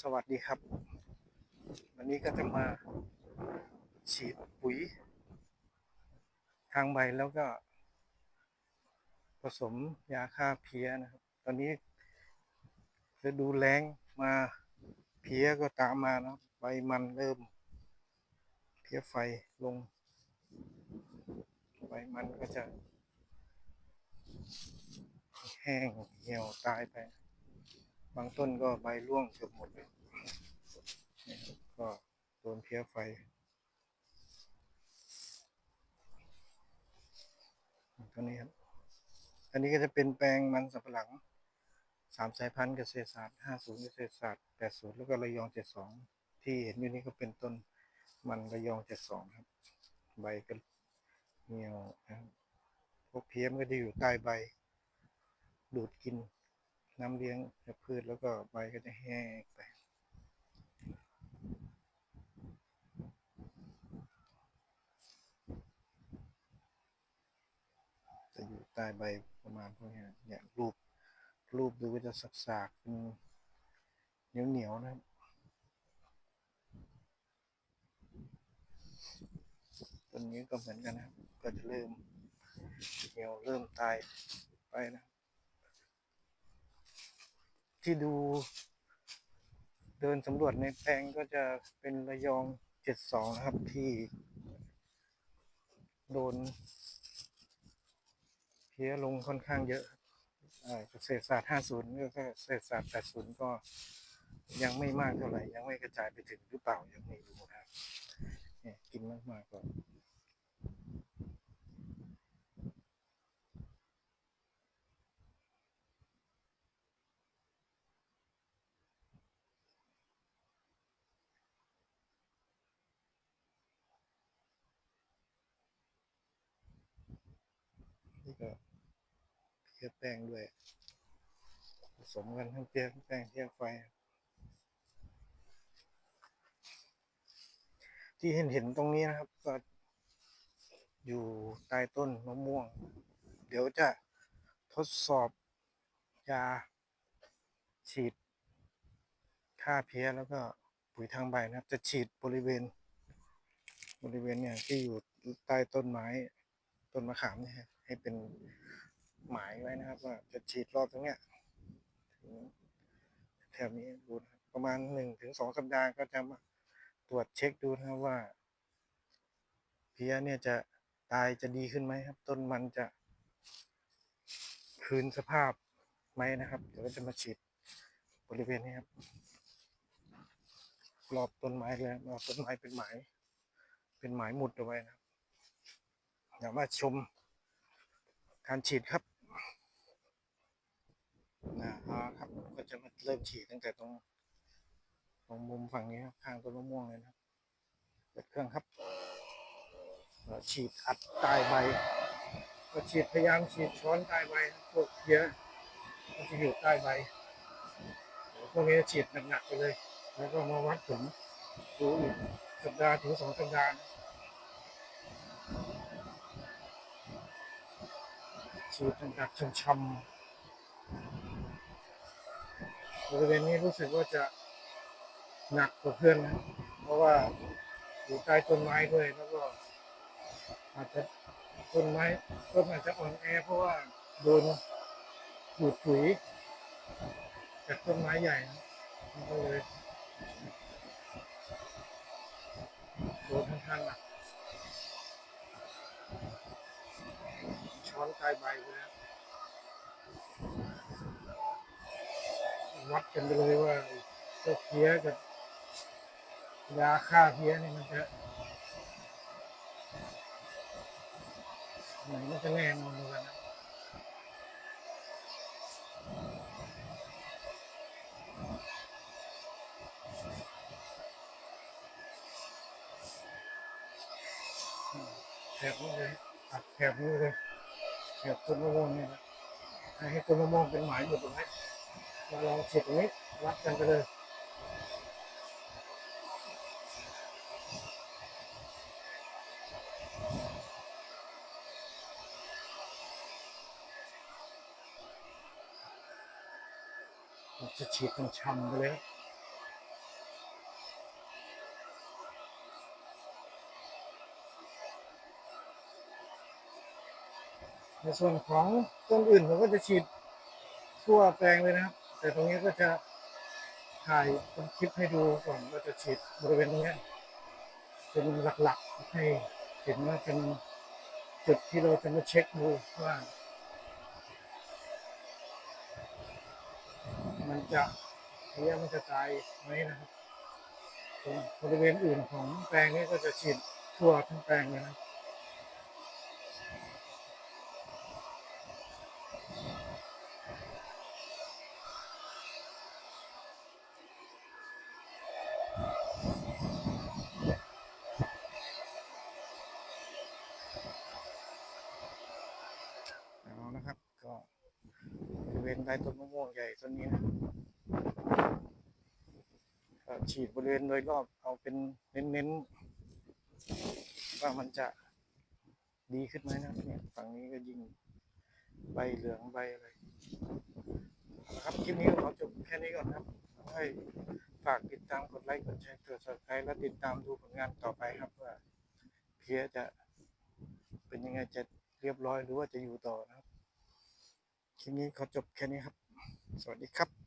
สวัสดีครับ วันนี้ก็จะมาฉีดปุ๋ย ทางใบแล้วก็ ผสมยาฆ่าเพี้ยนะครับ ตอนนี้ฤดูแล้งมาเพี้ยก็ตามมานะใบมันเริ่ม เพี้ยไฟลง ใบมันก็จะ แห้งเหี่ยวตายไป บางต้นก็ใบร่วงเกือบหมดเลยก็โดนเพี้ยไฟ ตัวนี้ครับ อันนี้ก็จะเป็นแปลงมันสำปะหลังสามสายพันธุ์เกษตรศาสตร์ห้าศูนย์เกษตรศาสตร์แปดศูนย์แล้วก็ระยองเจ็ดสองที่เห็นอยู่นี่ก็เป็นต้นมันระยองเจ็ดสองครับ ใบก็เหี่ยวนะครับพวกเพี้ยมก็จะอยู่ใต้ใบ ดูดกิน น้ำเลี้ยงพืชแล้วก็ใบก็จะแห้งไปจะอยู่ใต้ใบประมาณพวกนี้เนี่ยรูปรูปดูก็จะสักๆเป็นเหนียวเหนียวๆนะครับต้นนี้ก็เหมือนกันนะครับก็จะเริ่มเหี่ยวเริ่มตายไปนะ ที่ดู เดินสำรวจในแปลงก็จะเป็นระยองเจ็ดสองนะครับที่ โดน เพี้ยลงค่อนข้างเยอะเกษตรศาสตร์50ก็เกษตรศาสตร์80ก็ยังไม่มากเท่าไหร่ ยังไม่กระจายไปถึงหรือเปล่ายังไม่รู้นะครับกินมากๆก็นี่ ก็เพี้ยแป้งด้วย ผสมกันทั้งเพี้ยแป้งเพี้ยไฟ ที่เห็นเห็นตรงนี้นะครับ ก็อยู่ใต้ต้นมะม่วง เดี๋ยวจะทดสอบยาฉีดฆ่าเพี้ยแล้วก็ปุ๋ยทางใบนะครับ จะฉีดบริเวณ บริเวณเนี่ยที่อยู่ใต้ต้นไม้ต้นมะขามนี่ยฮะ ให้เป็นหมายไว้นะครับ ว่าจะฉีดรอบตรงเนี้ยถึงแถวนี้ดูนะประมาณหนึ่งถึงสองสัปดาห์ก็จะมาตรวจเช็คดูนะครับว่า เพี้ยเนี่ยจะตายจะดีขึ้นไหมครับ ต้นมันจะ คืนสภาพไหมนะครับ เดี๋ยวก็จะมาฉีดบริเวณนี้ครับรอบต้นไม้เลยรอบต้นไม้เป็นหมายเป็นหมายหมุดเอาไว้นะครับเดี๋ยวมาชม การฉีดครับนะครับก็จะเริ่มฉีดตั้งแต่ตรงตรงมุมฝั่งนี้ข้างต้นมะม่วงเลยนะเปิดเครื่องครับแล้วฉีดอัดใต้ใบก็ฉีดพยายามฉีดช้อนใต้ใบพวกเยอะมันจะอยู่ใต้ใบพวกนี้ฉีดหนักๆไปเลย แล้วก็มาวัดผลดูอีกสัปดาห์ถึงสองสัปดาห์ นะฉีดหนักๆช่ำๆบริเวณนี้รู้สึกว่าจะหนักกว่าเพื่อนนะ เพราะว่าอยู่ใต้ต้นไม้ด้วยแล้วก็อาจจะต้นไม้ต้นอาจจะอ่อนแอเพราะว่าโดนดูดปุ๋ยจากต้นไม้ใหญ่นะมันก็เลยโดนค่อนข้างหนัก ช้อนกายใบไปแล้ววัดกันไปเลยว่าเจ้าเพี้ยกับยาฆ่าเพี้ยนี่มันจะไหนมันจะแน่นอนกันนะแถบนี้เลยตัดแถบนี้เลย แถบต้นมะม่วงเนี่นะให้ต้นมะม่วงเป็นหมายหมดตรงนี้มาลองฉีดตรงนี้วัดกันไปเลยจะฉีดเป็นช่ำไปเลย ในส่วนของต้นอื่นผมก็จะฉีดทั่วแปลงเลยนะครับ แต่ตรงนี้ก็จะถ่ายเป็นคลิปให้ดูก่อนว่าจะฉีดบริเวณตรงนี้เป็นหลักๆให้เห็นว่าเป็นจุดที่เราจะมาเช็คดูว่า มันจะเพี้ยมันจะตายไหมนะครับบริเวณอื่นของแปลงนี้ก็จะฉีดทั่วทั้งแปลงเลยนะครับ เอานะครับ ก็บริเว ณใต้ต้นมะม่วงใหญ่ต้นนี้นะฉีดบริเวณโดยรอบเอาเป็นเน้นๆว่ามันจะดีขึ้นไหมนะเนี่ยฝั่งนี้ก็ยิงใบเหลืองใบอะไรเอาละครับคลิปนี้ขอจบแค่นี้ก่อนครับให้ฝากติดตามกดไลค์กดแชร์กด subscribe และติดตามดูผลงานต่อไปครับว่าเพียจะเป็นยังไงจะเรียบร้อยหรือว่าจะอยู่ต่อนะครับ คลิปนี้ขอจบแค่นี้ครับ สวัสดีครับ